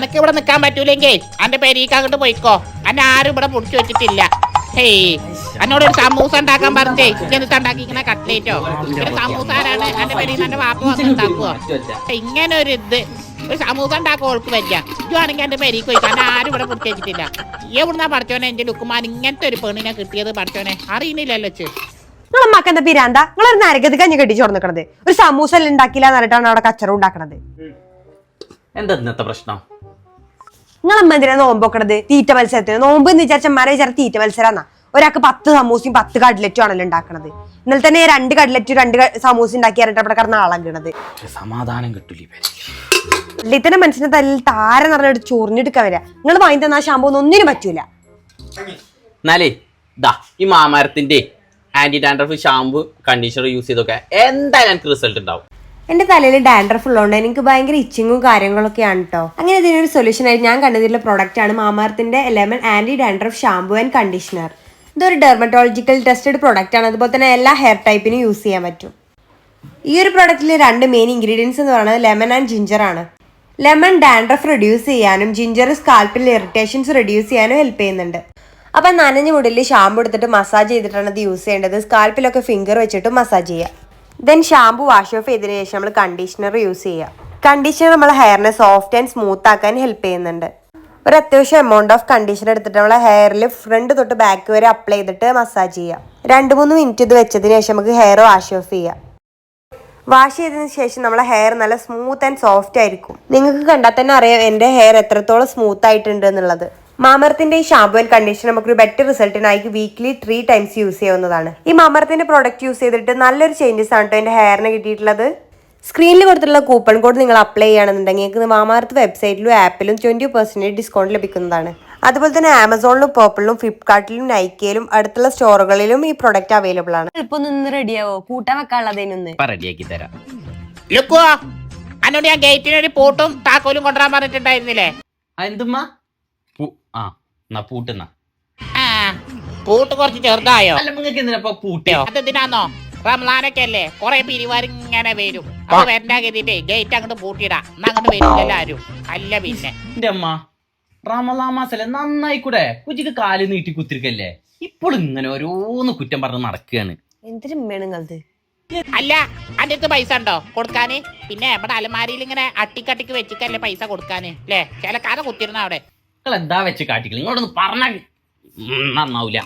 അനക്ക് ഇവിടെ നിക്കാൻ പറ്റൂലെങ്കിൽ അന്റെ പെരീക്ക് അങ്ങോട്ട് പോയിക്കോ. അന്നെ ആരും ഇവിടെ പൊടിച്ചു വെച്ചിട്ടില്ല. ഹേയ് എന്നോട് ഒരു സമൂസ ഉണ്ടാക്കാൻ പറഞ്ഞേ എന്നിട്ട് ഉണ്ടാക്കിക്കുന്ന കട്ട്ലേറ്റോ? പിന്നെ സമൂസ ആരാണ്? എന്റെ പെരീന്ന് എന്റെ വാപ്പ വന്ന് ഉണ്ടാക്കുവോ? ഇങ്ങനെ ഒരു ഇത്. ഒരു സമൂസ ഉണ്ടാക്കുക ഓൾക്ക് വയ്യ ആണെങ്കിൽ എന്റെ പെരീക്ക് പോയിക്കോ. അന്നെ ആരും ഇവിടെ പൊടിച്ചു വെച്ചിട്ടില്ല. ഈ എവിടുന്നാ പഠിച്ചോനെ? എന്റെ ലുക്കുമാൻ ഇങ്ങനത്തെ ഒരു പെണ്ണിനെ കിട്ടിയത് പഠിച്ചോനെ. അറിയുന്നില്ലല്ലോ ചെ നിങ്ങളെ മക്കന്റെ പിരാന്ത? നിങ്ങളൊരു നരകത് കഞ്ഞി കെട്ടിച്ചു കൊടുക്കണത് ഒരു സമൂസ എല്ലാം ഉണ്ടാക്കില്ല എന്നിട്ടാണ് അവിടെ കച്ചറ ഉണ്ടാക്കണത്. എന്താ ഇന്നത്തെ പ്രശ്നം? നിങ്ങളമ്മ എന്തിനാ നോമ്പൊക്കണത്? തീറ്റ മത്സരത്തിന്? നോമ്പ് എന്ന് വിചാരിച്ചമാരെ വിചാരിച്ച തീറ്റ മത്സരാന്നാ. ഒരാൾക്ക് പത്ത് സമൂസയും പത്ത് കട്ലറ്റും ആണല്ലോ ഉണ്ടാക്കണത്. ഇന്നലെ തന്നെ രണ്ട് കട്ലറ്റും രണ്ട് സമൂസ ഉണ്ടാക്കി ഇറട്ട് അവിടെ കിടന്ന് ആളാക്കണത് ഒരു സമാധാനം കിട്ടൂല ഇത്തന്നെ മനുഷ്യനെ തല്ലിൽ താര നിറഞ്ഞിട്ട് ചൊറിഞ്ഞെടുക്കാൻ വരിക നിങ്ങൾ വാങ്ങി തന്ന ഷാമ്പൂ ഒന്നും ഒന്നിനും പറ്റൂല. എന്നാലേ ദാ ഈ മാമരത്തിന്റെ anti dandruff shampoo conditioner use ചെയ്തൊക്കെ എന്തായാലും എനിക്ക് റിസൾട്ട് ഉണ്ടാവും. എന്റെ തലയിൽ ഡാൻഡ്രഫ് ഉള്ളതുകൊണ്ട് എനിക്ക് ഭയങ്കര ഇച്ചിങ്ങും കാര്യങ്ങളൊക്കെയാണ് കേട്ടോ അങ്ങനെ ഇതിനൊരു സൊല്യൂഷൻ ആയിട്ട് ഞാൻ കണ്ടതിലുള്ള പ്രോഡക്റ്റ് ആണ് മാമാർത്തിന്റെ lemon anti dandruff shampoo and conditioner ഇതൊരു ഡെർമറ്റോളജിക്കൽ ടെസ്റ്റഡ് പ്രോഡക്റ്റ് ആണ്. അതുപോലെ തന്നെ എല്ലാ ഹെയർ ടൈപ്പിനും യൂസ് ചെയ്യാൻ പറ്റും. ഈ ഒരു പ്രോഡക്റ്റിലെ രണ്ട് മെയിൻ ഇൻഗ്രീഡിയൻസ് എന്ന് പറയുന്നത് ലെമൺ ആൻഡ് ജിഞ്ചർ ആണ്. ലെമൺ ഡാൻഡ്രഫ് റിഡ്യൂസ് ചെയ്യാനും ജിഞ്ചർ സ്കാൽപ്പിൽ ഇറിറ്റേഷൻസ് റിഡ്യൂസ് ചെയ്യാനും ഹെൽപ്പ് ചെയ്യുന്നുണ്ട്. അപ്പം നനഞ്ഞ മുടിയിൽ ഷാമ്പു എടുത്തിട്ട് മസാജ് ചെയ്തിട്ടാണ് ഇത് യൂസ് ചെയ്യേണ്ടത്. സ്കാൽപ്പിലൊക്കെ ഫിംഗർ വെച്ചിട്ട് മസാജ് ചെയ്യുക ദെൻ ഷാമ്പു വാഷ് ഓഫ് ചെയ്തതിനു ശേഷം നമ്മൾ കണ്ടീഷണർ യൂസ് ചെയ്യുക കണ്ടീഷണർ നമ്മളെ ഹെയറിനെ സോഫ്റ്റ് ആൻഡ് സ്മൂത്ത് ആക്കാൻ ഹെൽപ്പ് ചെയ്യുന്നുണ്ട്. ഒരു അത്യാവശ്യം എമൗണ്ട് ഓഫ് കണ്ടീഷണർ എടുത്തിട്ട് നമ്മളെ ഹെയറിൽ ഫ്രണ്ട് തൊട്ട് ബാക്ക് വരെ അപ്ലൈ ചെയ്തിട്ട് മസാജ് ചെയ്യാം. രണ്ട് മൂന്ന് മിനിറ്റ് ഇത് വെച്ചതിന് ശേഷം നമുക്ക് ഹെയർ വാഷ് ഓഫ് ചെയ്യാം. വാഷ് ചെയ്തതിന് ശേഷം നമ്മളെ ഹെയർ നല്ല സ്മൂത്ത് ആൻഡ് സോഫ്റ്റ് ആയിരിക്കും. നിങ്ങൾക്ക് കണ്ടാൽ തന്നെ അറിയാം എന്റെ ഹെയർ എത്രത്തോളം സ്മൂത്ത് ആയിട്ടുണ്ട് എന്നുള്ളത്. മാമർത്തിന്റെ ഈ ഷാമ്പു ആൻഡ് കണ്ടീഷണർ നമുക്കൊരു ബെറ്റർ റിസൾട്ടിനായി വീക്ക്ലി ത്രീ ടൈംസ് യൂസ് ചെയ്യാവുന്നതാണ്. ഈ മാമർത്തിന്റെ പ്രോഡക്റ്റ് യൂസ് ചെയ്തിട്ട് നല്ലൊരു ചേഞ്ചസ് ആണ് കേട്ടോ എന്റെ ഹെയറിന് കിട്ടിയിട്ടുള്ളത്? സ്ക്രീനിൽ കൊടുത്തിട്ടുള്ള കൂപ്പൺ കോഡ് നിങ്ങൾ അപ്ലൈ ചെയ്യുകയാണെന്നുണ്ടെങ്കിൽ നിങ്ങൾക്ക് മാമാർത്ത് വെബ്സൈറ്റിലും ആപ്പിലും ട്വന്റി പെർസെന്റേജ് ഡിസ്കൗണ്ട് ലഭിക്കുന്നതാണ്. അതുപോലെ തന്നെ ആമസോണിലും പേപ്പിളിലും ഫ്ലിപ്കാർട്ടിലും നൈക്കയിലും അടുത്തുള്ള സ്റ്റോറുകളിലും ഈ പ്രോഡക്റ്റ് അവൈലബിൾ ആണ്. എളുപ്പം നിന്ന് റെഡിയാവോ കൂട്ടാൻ വെക്കാനുള്ളതിനൊന്ന് ഇപ്പൊ റെഡിയാക്കി തരാം. ലുക്കുവോ എന്നോട് ഞാൻ ഒരു പൂട്ടും താക്കോലും കൊണ്ടുവരാൻ പറഞ്ഞിട്ടുണ്ടായിരുന്നില്ലേ? എന്തുമ്മാ? ആ എന്നാ പൂട്ടുന്ന. ആ പൂട്ട് കുറച്ച് ചെറുതായോ? അല്ല നിങ്ങൾക്ക് എന്തിനാ പൂട്ടിയോ അതെന്തിനാന്നോ റംലാനൊക്കെ അല്ലേ കൊറേ പിരിവാർ ഇങ്ങനെ വരും. അപ്പൊ വരണ്ട കരുതിട്ടേ ഗേറ്റ് അങ്ങോട്ട് പൂട്ടിയിടാ. എന്നാ അങ്ങോട്ട് വരും എല്ലാരും. അല്ല പിന്നെ. എന്റെ അമ്മ റമലാമാസല്ലേ നന്നായി കൂടെ കുച്ചിക്ക് കാൽ നീട്ടി കുത്തിരിക്കല്ലേ? ഇപ്പോൾ ഇങ്ങനെ ഓരോന്ന് കുറ്റം പറഞ്ഞ് നടക്കുകയാണ് എന്തിനും അല്ല അന്റെ അടുത്ത് പൈസ ഉണ്ടോ കൊടുക്കാന്? പിന്നെ നമ്മുടെ അലമാരിയിൽ ഇങ്ങനെ അട്ടിക്കട്ടിക്ക് വെച്ചിട്ടല്ലേ പൈസ കൊടുക്കാന്? അല്ലേ ചിലക്കാരെ കുത്തിരുന്ന അവിടെ. നിങ്ങൾ എന്താ വെച്ച് കാട്ടിക്കൽ നിങ്ങളോടൊന്ന് പറഞ്ഞ നന്നാവൂല.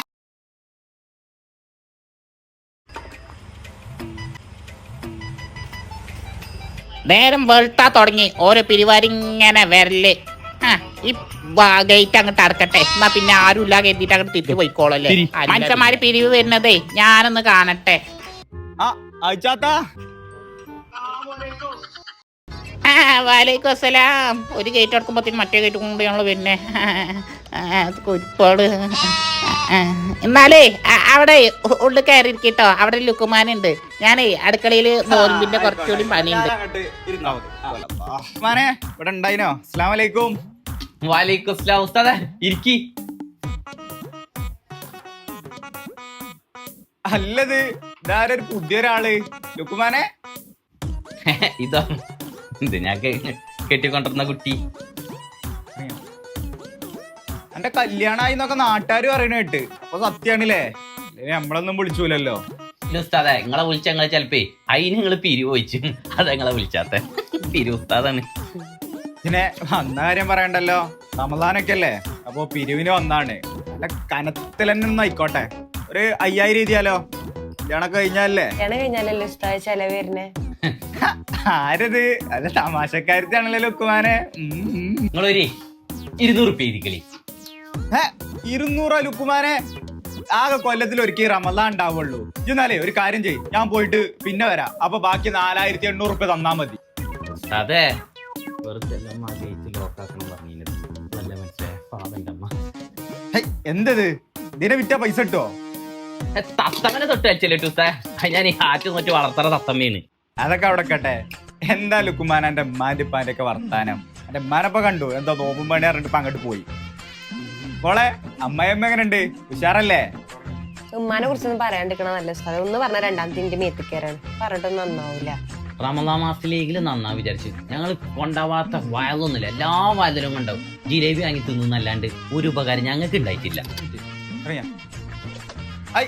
നേരം വെളുത്താ തുടങ്ങി. ഓരോ പിരിവാരിങ്ങനെ വരൽ. ആ, ഈ ഗേറ്റ് അങ്ങോട്ട് അടക്കട്ടെ എന്നാ പിന്നെ ആരും ഇല്ല കരുതിട്ട് അങ്ങോട്ട് തിരിച്ചു പോയിക്കോളല്ലേ. മനുഷ്യന്മാര് പിരിവ് വരുന്നതേ ഞാനൊന്ന് കാണട്ടെ. ആ അയച്ചാത്താ. വാലേക്കും അസ്സലാം. ഒരു ഗേറ്റ് അടക്കുമ്പോഴത്തേക്കും മറ്റേ ഗേറ്റ് ഞങ്ങൾ പിന്നെ കുരിപ്പാട്. എന്നാലേ അവിടെ ഉള്ളിൽ കയറി ഇരിക്കട്ടോ അവിടെ ലുക്കുമാനുണ്ട് ഞാനേ അടുക്കളയിൽ നോമ്പിന്റെ കുറച്ചുകൂടി പണിയുണ്ട്. ഇവിടെ ഉണ്ടായിനോ? അസ്ലാം വലൈക്കും വാലേക്കും അസ്സലാം. ഉസ്താദേ ഇരിക്കി. അല്ലത് ഇതാരൊരു പുതിയൊരാൾ. ലുക്കുമാനെ. ഇതോ. ഇത് ഞാൻ കെട്ടിക്കൊണ്ടിരുന്ന കുട്ടി. എന്റെ കല്യാണമായി എന്നൊക്കെ നാട്ടുകാർ പറയണ കേട്ട്. അപ്പൊ സത്യാണില്ലേ? നമ്മളൊന്നും വിളിച്ചൂലല്ലോ. ഉസ്താദ നിങ്ങളെ വിളിച്ച ഞങ്ങളെ ചിലപ്പേ അതിന് നിങ്ങൾ പിരി പോയിച്ചു അതാ നിങ്ങളെ വിളിച്ചാത്ത. പിരി ഉസ്താദാണ്. പിന്നെ വന്ന കാര്യം പറയണ്ടല്ലോ? റമദാനൊക്കെ അല്ലേ അപ്പൊ പിരിവിന് വന്നാണ്. നല്ല കനത്തിൽ തന്നെ ഒന്ന് ആയിക്കോട്ടെ. ഒരു അയ്യായിരം രീതിയാലോ കല്യാണൊക്കെ കഴിഞ്ഞാലേ കല്യാണം കഴിഞ്ഞാലല്ലേ ഉസ്താദ് ചെലവ് വരുന്നേ? ആരത്? അല്ല തമാശക്കാരത്താണല്ലോ ലുക്കുമാനെ. നിങ്ങളൊരു ഇരുന്നൂറ് പേരിക്കളി ഇരുന്നൂറോ ലുക്കുമാനെ. ആകെ കൊല്ലത്തിൽ ഒരിക്കൽ റമദാൻ ഉണ്ടാവുള്ളൂ. എന്നാലേ ഒരു കാര്യം ചെയ് ഞാൻ പോയിട്ട് പിന്നെ വരാം. അപ്പൊ ബാക്കി നാലായിരത്തി എണ്ണൂറ് റുപ്യ തന്നാ മതി. അതെ എന്തത്? ഇതിനെ വിറ്റ പൈസ കിട്ടോ തത്തമ്മനെ തൊട്ട് വെച്ചല്ലേ ടൂസേ ഞാൻ ഈ ആറ്റ് നോക്കി വളർത്തറ തത്തമ്മയാണ് അതൊക്കെ അവിടെ കട്ടെ എന്താ ലുക്കുമാൻ എന്റെ ഉമ്മാന്റെ ഉപ്പാന്റെ ഒക്കെ വർത്താനം എന്റെ ഉമ്മാനപ്പൊ കണ്ടു. എന്താ നോമ്പും പണി പറഞ്ഞിട്ട് ഇപ്പൊ അങ്ങോട്ട് പോയി. മോളെ അമ്മയമ്മ എങ്ങനെ ഉണ്ട് ഉഷാറല്ലേ? ഉമ്മാനെ കുറിച്ചൊന്നും പറയാണ്ടിരിക്കണ നല്ല സ്ഥലം ഒന്ന് പറഞ്ഞ രണ്ടാമത്തെ മേത്തിക്കാരാണ് പറഞ്ഞിട്ടൊന്നും നന്നാവൂല. റമദാ ലീഗിൽ നന്നാ വിചാരിച്ചു. ഞങ്ങൾ കൊണ്ടാവാത്ത വയലൊന്നുമില്ല. എല്ലാ വയലിലും കൊണ്ടാവും. ജിലേബി വാങ്ങി തിന്നുന്നല്ലാണ്ട് ഒരു ഉപകാരം ഞങ്ങൾക്ക് ഉണ്ടായിട്ടില്ല. അറിയാം. ഐ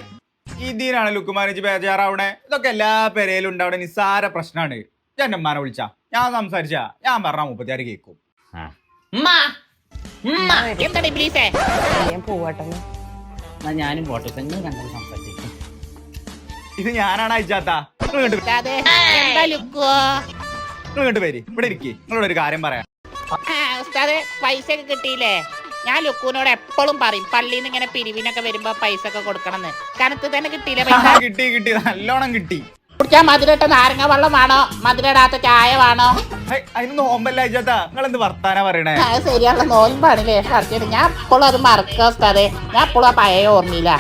ഇതിനാണ് ലുക്കുമാനേജ് ബേജാറാവണേ? ഇതൊക്കെ എല്ലാ പെരയിലും ഉണ്ടാവണേ നിസ്സാര പ്രശ്നമാണ് ഞാൻ ഉമ്മാനെ വിളിച്ച. ഞാൻ സംസാരിച്ച. ഞാൻ പറഞ്ഞ മുപ്പത്തിയാറ് കേൾക്കും ഞാൻ പോവാട്ടെ ഞാനും പോട്ടെ. കണ്ടത് സംസാരിച്ചു ഇത് ഞാനാണ് അയച്ചാത്ത. കണ്ടു പേര് ഇവിടെ ഇരിക്കേ. നിങ്ങളോട് ഒരു കാര്യം പറയാം. ആ, ഉസ്താദേ പൈസ കിട്ടിയില്ലേ? ഞാൻ ലുക്കുവിനോട് എപ്പോഴും പറയും പള്ളിയിൽ നിന്ന് ഇങ്ങനെ പിരിവിനൊക്കെ വരുമ്പോ പൈസ ഒക്കെ കൊടുക്കണം എന്ന് കനത്ത് തന്നെ കിട്ടിയില്ലേ പൈസ? കിട്ടി കിട്ടി. നല്ലോണം കിട്ടി. കുടിക്കാൻ മധുരട്ട നാരങ്ങ വെള്ളം വേണോ? മധുരടാത്ത ചായ വേണോ? ഹൈ, അതിന് നോമ്പല്ല അയച്ചാത്ത നിങ്ങൾ എന്ത് വർത്താന പറയണേ? അത് ശരിയാണല്ലോ നോലുമ്പാണില്ലേ ഞാൻ എപ്പോഴും അത് മറക്കുക ഞാൻ എപ്പോഴും ആ പഴയ ഓർമ്മയില്ല